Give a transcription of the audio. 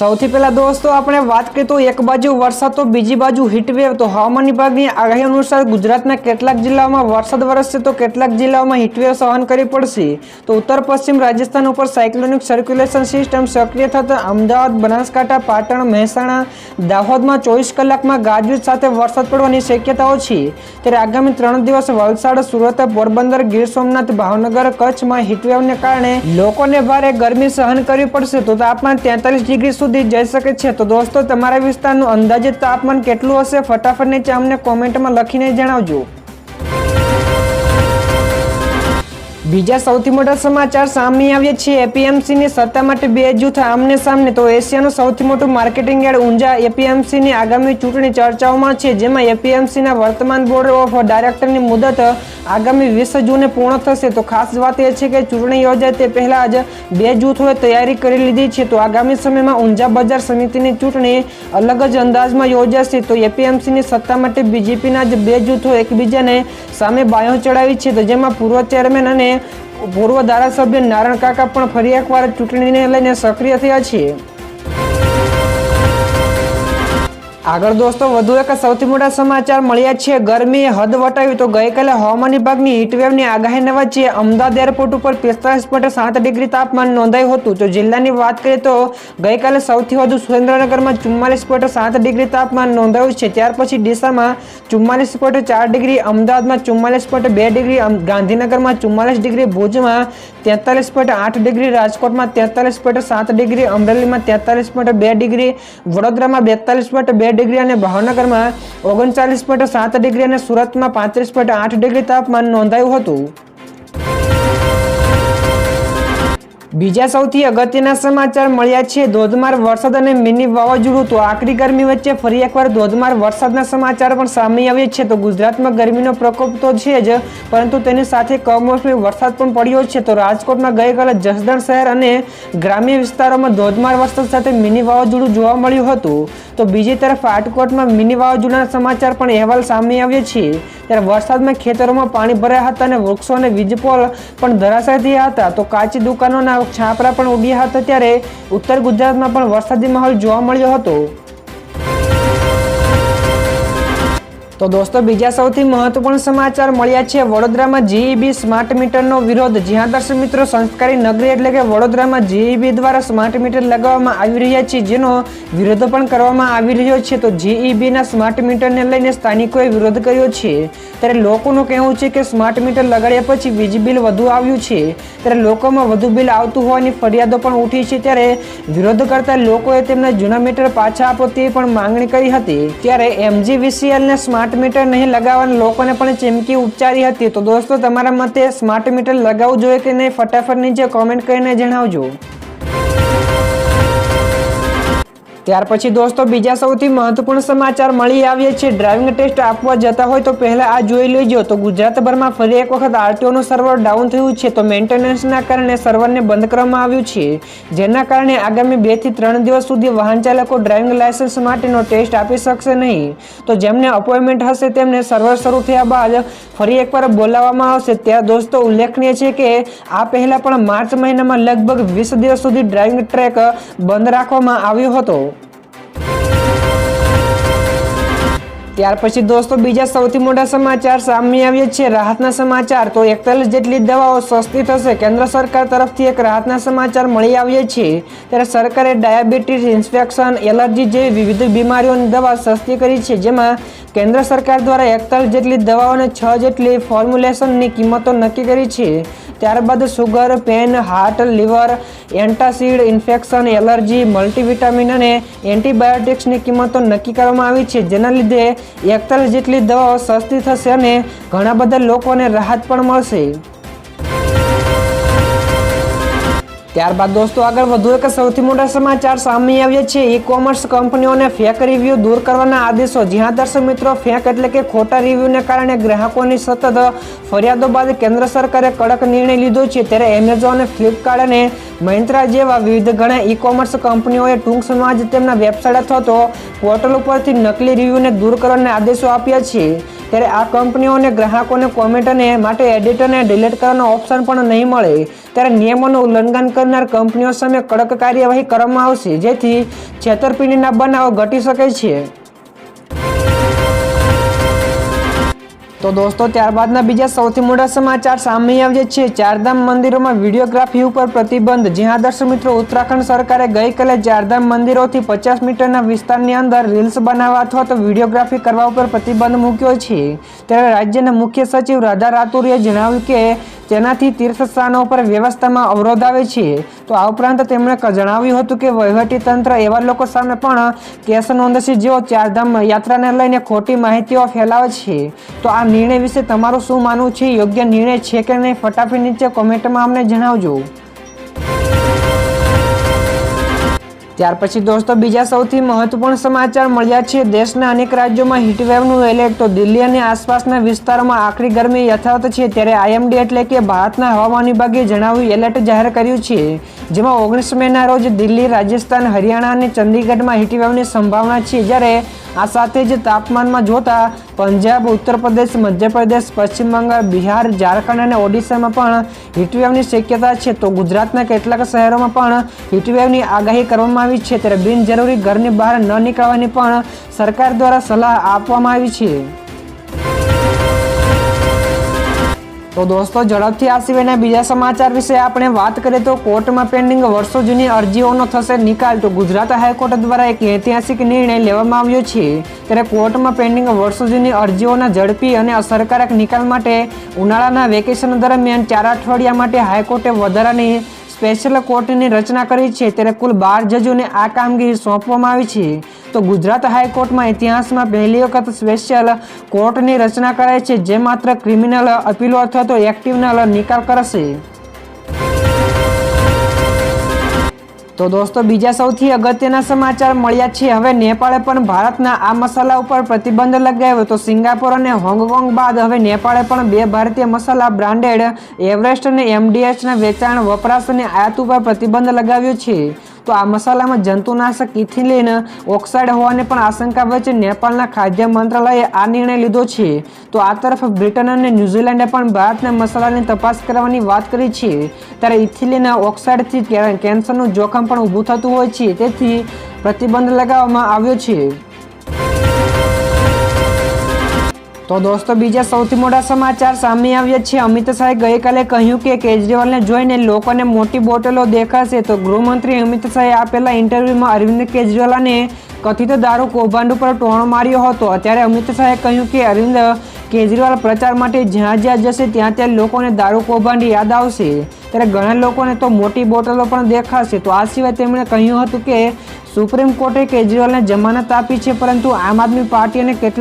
સૌથી પહેલા દોસ્તો, આપણે વાત કરીએ તો એક બાજુ વરસાદ, તો બીજી બાજુ હીટવેવ તો હવામાન વિભાગની આગાહી અનુસાર ગુજરાતના કેટલાક જિલ્લાઓમાં વરસાદ વરસશે, તો કેટલાક જિલ્લાઓમાં હીટવેવ સહન કરવી પડશે. તો ઉત્તર, પશ્ચિમ રાજસ્થાન ઉપર સાયક્લોનિક સર્ક્યુલેશન સિસ્ટમ સક્રિય થતાં અમદાવાદ, બનાસકાંઠા, પાટણ, મહેસાણા, દાહોદમાં ચોવીસ કલાકમાં ગાજવીજ સાથે વરસાદ પડવાની શક્યતાઓ છે. ત્યારે આગામી ત્રણ દિવસ વલસાડ, સુરત, પોરબંદર, ગીર સોમનાથ, ભાવનગર, કચ્છમાં હીટવેવને કારણે લોકોને ભારે ગરમી સહન કરવી પડશે. તો તાપમાન તેતાલીસ ડિગ્રી સુધી જઈ શકે છે. તો દોસ્તો, તમારા વિસ્તારનું અંદાજિત તાપમાન કેટલું હશે? ફટાફટ નીચે અમને કોમેન્ટમાં લખીને જણાવજો. બીજા સૌથી મોટા સમાચાર સામે આવ્યા છે. એપીએમસીની સત્તા માટે બે જૂથ આમને સામને. તો એશિયાનું સૌથી મોટું માર્કેટિંગ યાર્ડ ઊંઝા એપીએમસીની આગામી ચૂંટણી ચર્ચાઓમાં છે, જેમાં એપીએમસીના વર્તમાન બોર્ડ ઓફ ડાયરેક્ટરની મુદત આગામી વીસ જૂને પૂર્ણ થશે. તો ખાસ વાત એ છે કે ચૂંટણી યોજાય તે પહેલાં જ બે જૂથોએ તૈયારી કરી લીધી છે. તો આગામી સમયમાં ઊંઝા બજાર સમિતિની ચૂંટણી અલગ જ અંદાજમાં યોજાશે. તો એપીએમસીની સત્તા માટે બીજેપીના જ બે જૂથો એકબીજાને સામે બાયો ચડાવી છે. તો જેમાં પૂર્વ ચેરમેન અને પૂર્વ ધારાસભ્ય નારણ કાકા પણ ફરી એકવાર ચૂંટણીને લઈને સક્રિય થયા છે આગળ દોસ્તો, વધુ એક સૌથી મોટા સમાચાર મળ્યા છે. ગરમીએ હદ વટાવી તો ગઈકાલે હવામાન વિભાગની હીટવેવની આગાહીને વચ્ચે અમદાવાદ એરપોર્ટ ઉપર પિસ્તાલીસ પોઈન્ટ સાત ડિગ્રી તાપમાન નોંધાયું હતું. તો જિલ્લાની વાત કરીએ તો ગઈકાલે સૌથી વધુ સુરેન્દ્રનગરમાં ચુમ્માલીસ પોઈન્ટ સાત ડિગ્રી તાપમાન નોંધાયું છે. ત્યાર પછી ડીસામાં ચુમ્માલીસ પોઈન્ટ ચાર ડિગ્રી, અમદાવાદમાં ચુમ્માલીસ પોઈન્ટ બે ડિગ્રી ગાંધીનગરમાં ચુમ્માલીસ ડિગ્રી, ભુજમાં તેતાલીસ પોઈન્ટ આઠ ડિગ્રી, રાજકોટમાં તેતાલીસ પોઈન્ટ સાત ડિગ્રી, અમરેલીમાં તેતાલીસ પોઈન્ટ બે ડિગ્રી, વડોદરામાં બેતાલીસ પોઈન્ટ બે ડિગ્રી અને ભાવનગરમાં ઓગણચાલીસ પોઈન્ટ સાત ડિગ્રી અને સુરતમાં પાંત્રીસ પોઈન્ટ આઠ ડિગ્રી તાપમાન નોંધાયું હતું. બીજા સૌથી અગત્યના સમાચાર મળ્યા છે. ધોધમાર વરસાદ અને મિની વાવાઝોડું તો આકરી ગરમી વચ્ચે ફરી એકવાર ધોધમાર વરસાદના સમાચાર પણ સામે આવ્યા છે. તો ગુજરાતમાં ગરમીનો પ્રકોપ તો છે જ, પરંતુ તેની સાથે કમોસમી વરસાદ પણ પડ્યો છે. તો રાજકોટમાં ગઈકાલે જસદણ શહેર અને ગ્રામ્ય વિસ્તારોમાં ધોધમાર વરસાદ સાથે મિની વાવાઝોડું જોવા મળ્યું હતું. તો બીજી તરફ રાજકોટમાં મિની વાવાઝોડાના સમાચાર પણ અહેવાલ સામે આવ્યો છે. ત્યારે વરસાદમાં ખેતરોમાં પાણી ભરાયા હતા અને વૃક્ષો અને વીજપોલ પણ ધરાશાય થયા હતા. તો કાચી દુકાનોના છાપરા પણ ઉડ્યા હતા ત્યારે ઉત્તર ગુજરાતમાં પણ વરસાદી માહોલ જોવા મળ્યો હતો. તો દોસ્તો, બીજા સૌથી મહત્વપૂર્ણ સમાચાર મળ્યા છે. વડોદરામાં જીઈબી સ્માર્ટ મીટરનો વિરોધ. જ્યાં દર્શક મિત્રો સંસ્કારી નગરી એટલે કે વડોદરામાં જીઈબી દ્વારા સ્માર્ટ મીટર લગાવવામાં આવી રહ્યા છે, જેનો વિરોધ પણ કરવામાં આવી રહ્યો છે. તો જીઈબીના સ્માર્ટ મીટરને લઈને સ્થાનિકોએ વિરોધ કર્યો છે. ત્યારે લોકોનું કહેવું છે કે સ્માર્ટ મીટર લગાડ્યા પછી વીજ બિલ વધુ આવ્યું છે. ત્યારે લોકોમાં વધુ બિલ આવતું હોવાની ફરિયાદો પણ ઉઠી છે. ત્યારે વિરોધ કરતા લોકોએ તેમના જૂના મીટર પાછા આપો તે પણ માંગણી કરી હતી. ત્યારે એમજીવીસીએલ ને સ્માર્ટ મીટર નહીં લગાવવાના, લોકોને પણ ચીમકી ઉચ્ચારી હતી. તો દોસ્તો, તમારા મતે સ્માર્ટ મીટર લગાવવું જોઈએ કે નહીં? ફટાફટ નીચે કોમેન્ટ કરીને જણાવજો. ત્યાર પછી દોસ્તો, બીજા સૌથી મહત્વપૂર્ણ સમાચાર મળી આવ્યા છે. ડ્રાઇવિંગ ટેસ્ટ આપવા જતા હોય તો પહેલા આ જોઈ લેજો. તો ગુજરાતભરમાં ફરી એક વખત આરટીઓનું સર્વર ડાઉન થયું છે. તો મેન્ટેનન્સના કારણે સર્વરને બંધ કરવામાં આવ્યું છે. જેના કારણે આગામી બેથી ત્રણ દિવસ સુધી વાહન ચાલકો ડ્રાઇવિંગ લાયસન્સ માટેનો ટેસ્ટ આપી શકશે નહીં. તો જેમને અપોઇન્ટમેન્ટ હશે તેમને સર્વર શરૂ થયા બાદ ફરી એકવાર બોલાવવામાં આવશે. ત્યાં દોસ્તો, ઉલ્લેખનીય છે કે આ પહેલાં પણ માર્ચ મહિનામાં લગભગ વીસ દિવસ સુધી ડ્રાઇવિંગ ટ્રેક બંધ રાખવામાં આવ્યો હતો. ત્યાર પછી દોસ્તો, બીજા સૌથી મોટા સમાચાર સામે આવ્યા છે. રાહતના સમાચાર, તો એકતાલીસ જેટલી દવાઓ સસ્તી થશે, કેન્દ્ર સરકાર તરફથી એક રાહતના સમાચાર મળી આવ્યા છે. ત્યારે સરકારે ડાયાબિટીસ ઇન્ફેક્શન એલર્જી જેવી વિવિધ બીમારીઓની દવા સસ્તી કરી છે. જેમાં કેન્દ્ર સરકાર દ્વારા એકતાલીસ જેટલી દવાઓ અને છ જેટલી ફોર્મ્યુલેશનની કિંમતો નક્કી કરી છે. ત્યારબાદ sugar, pain, heart, liver, antacid infection, allergy, multivitamin અને એન્ટીબાયોટિક્સની કિંમતો નક્કી કરવામાં આવી છે. જેના લીધે એકતાલીસ જેટલી દવાઓ સસ્તી થશે અને ઘણા બધા લોકોને રાહત પણ મળશે. ત્યારબાદ દોસ્તો, આગળ વધુ એક સૌથી મોટા સમાચાર સામે આવ્યા છે. ઈ કોમર્સ કંપનીઓને ફેક રિવ્યુ દૂર કરવાના આદેશો. જ્યાં દર્શક મિત્રો ફેક એટલે કે ખોટા રિવ્યુને કારણે ગ્રાહકોની સતત ફરિયાદો બાદ કેન્દ્ર સરકારે કડક નિર્ણય લીધો છે. ત્યારે એમેઝોન ફ્લિપકાર્ટ અને મહિન્દ્રા જેવા વિવિધ ઘણા ઈ કોમર્સ કંપનીઓએ ટૂંક સમયમાં જ તેમના વેબસાઇટ અથવા તો પોર્ટલ ઉપરથી નકલી રિવ્યુને દૂર કરવાના આદેશો આપ્યા છે. ત્યારે આ કંપનીઓને ગ્રાહકોને કોમેન્ટ અને માટે એડિટરને ડિલીટ કરવાનો ઓપ્શન પણ નહીં મળે. ત્યારે નિયમોનું ઉલ્લંઘન કરનાર કંપનીઓ સામે કડક કાર્યવાહી કરવામાં આવશે, જેથી છેતરપિંડીના બનાવો ઘટી શકે છે. તો દોસ્તો ત્યારબાદના બીજા સૌથી મોટા સમાચાર સામે આવ્યા છે. ચારધામ મંદિરોમાં વિડીયોગ્રાફી ઉપર પ્રતિબંધ. જ્યાં દર્શક મિત્રો ઉત્તરાખંડ સરકારે ગઈકાલે ચારધામ મંદિરોથી પચાસ મીટરના વિસ્તારની અંદર રીલ્સ બનાવવા અથવા તો વિડીયોગ્રાફી કરવા ઉપર પ્રતિબંધ મૂક્યો છે. ત્યારે રાજ્યના મુખ્ય સચિવ રાધા રાતુરીએ જણાવ્યું કે તેનાથી તીર્થસ્થાનો ઉપર વ્યવસ્થામાં અવરોધ આવે છે. તો આ ઉપરાંત તેમણે જણાવ્યું હતું કે વહીવટી તંત્ર એવા લોકો સામે પણ કેસ નોંધશે જેઓ ચારધામ યાત્રાને લઈને ખોટી માહિતીઓ ફેલાવે છે. તો આ નિર્ણય વિશે તમારું શું માનવું છે? યોગ્ય નિર્ણય છે કે નહીં? ફટાફટ નીચે કોમેન્ટમાં અમને જણાવજો. ત્યાર પછી દોસ્તો, બીજા સૌથી મહત્વપૂર્ણ સમાચાર મળ્યા છે. દેશના અનેક રાજ્યોમાં હીટવેવનું એલર્ટ તો દિલ્હી અને આસપાસના વિસ્તારોમાં આકરી ગરમી યથાવત છે. ત્યારે આઈએમડી એટલે કે ભારતના હવામાન વિભાગે જણાવ્યું એલર્ટ જાહેર કર્યું છે. જેમાં ઓગણીસ મેના રોજ દિલ્હી, રાજસ્થાન, હરિયાણા અને ચંદીગઢમાં હીટવેવની સંભાવના છે. જ્યારે આ સાથે જ તાપમાનમાં જોતા પંજાબ ઉત્તર પ્રદેશ મધ્યપ્રદેશ, પશ્ચિમ બંગાળ, બિહાર, ઝારખંડ અને ઓડિશામાં પણ હીટવેવની શક્યતા છે. તો ગુજરાતના કેટલાક શહેરોમાં પણ હીટવેવની આગાહી કરવામાં આવી છે. ત્યારે બિનજરૂરી ઘરની બહાર ન નીકળવાની પણ સરકાર દ્વારા સલાહ આપવામાં આવી છે. તો દોસ્તો, ઝડપથી આ સિવાયના બીજા સમાચાર વિશે આપણે વાત કરીએ તો કોર્ટમાં પેન્ડિંગ વર્ષો જૂની અરજીઓનો થશે નિકાલ. તો ગુજરાત હાઈકોર્ટ દ્વારા એક ઐતિહાસિક નિર્ણય લેવામાં આવ્યો છે. ત્યારે કોર્ટમાં પેન્ડિંગ વર્ષો જૂની અરજીઓના ઝડપી અને અસરકારક નિકાલ માટે ઉનાળાના વેકેશન દરમિયાન ચાર અઠવાડિયા માટે હાઈકોર્ટે વધારાની સ્પેશિયલ કોર્ટની રચના કરી છે. ત્યારે કુલ બાર જજોને આ કામગીરી સોંપવામાં આવી છે. તો ગુજરાત હાઈકોર્ટમાં ઇતિહાસમાં પહેલી વખત સ્પેશિયલ કોર્ટની રચના કરાઈ છે, જે માત્ર ક્રિમિનલ અપીલો અથવા તો એક્ટિવનલ નિકાલ કરશે. તો દોસ્તો, બીજા સૌથી અગત્યના સમાચાર મળ્યા છે. હવે નેપાળે પણ ભારતના આ મસાલા ઉપર પ્રતિબંધ લગાવ્યો તો સિંગાપોર અને હોંગકોંગ બાદ હવે નેપાળે પણ બે ભારતીય મસાલા બ્રાન્ડેડ એવરેસ્ટ અને એમડીએચના વેચાણ, વપરાશ અને આયાત ઉપર પ્રતિબંધ લગાવ્યો છે. તો આ મસાલામાં જંતુનાશક, ઇથિલિન, ઓક્સાઇડ હોવાની પણ આશંકા વચ્ચે નેપાળના ખાદ્ય મંત્રાલયે આ નિર્ણય લીધો છે. તો આ તરફ બ્રિટન અને ન્યૂઝીલેન્ડે પણ ભારતના મસાલાની તપાસ કરવાની વાત કરી છે. ત્યારે ઇથિલિન, ઓક્સાઇડથી કેન્સરનું જોખમ પણ ઊભું થતું હોય છે. તેથી પ્રતિબંધ લગાવવામાં આવ્યો છે. તો દોસ્તો, બીજા સૌથી મોટા સમાચાર સામે આવ્યા છે. અમિત શાહે ગઈકાલે કહ્યું કે કેજરીવાલને જોઈને લોકોને મોટી બોટલો દેખાશે. તો ગૃહમંત્રી અમિત શાહે આપેલા ઇન્ટરવ્યુમાં અરવિંદ કેજરીવાલને કથિત દારૂ કૌભાંડ ઉપર ટોણો માર્યો હતો. ત્યારે અમિત શાહે કહ્યું કે અરવિંદ કેજરીવાલ પ્રચાર માટે જ્યાં જ્યાં જશે, ત્યાં ત્યાં લોકોને દારૂ કૌભાંડ યાદ આવશે. ત્યારે ઘણા લોકોને તો મોટી બોટલો પણ દેખાશે. તો આ સિવાય તેમણે કહ્યું હતું કે, સુપ્રીમ કોર્ટે કેજરીવાલને જમાનત આપી છે, પરંતુ આમ આદમી પાર્ટી અને કેટલાક